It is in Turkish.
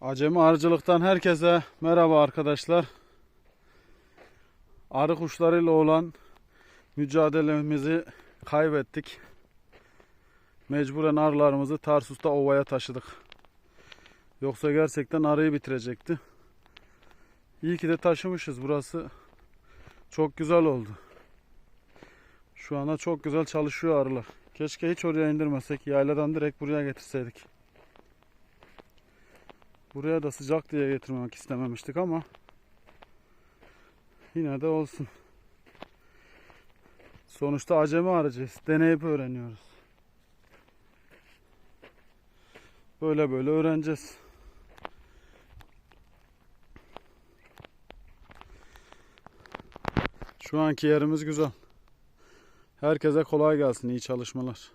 Acemi Arıcılık'tan herkese merhaba arkadaşlar. Arı kuşlarıyla olan mücadelemizi kaybettik. Mecburen arılarımızı Tarsus'ta ovaya taşıdık. Yoksa gerçekten arıyı bitirecekti. İyi ki de taşımışız. Burası çok güzel oldu. Şu anda çok güzel çalışıyor arılar. Keşke hiç oraya indirmesek. Yayladan direkt buraya getirseydik. Buraya da sıcak diye getirmek istememiştik ama yine de olsun. Sonuçta acemi arayacağız. Deneyip öğreniyoruz. Böyle böyle öğreneceğiz. Şu anki yerimiz güzel. Herkese kolay gelsin. iyi çalışmalar.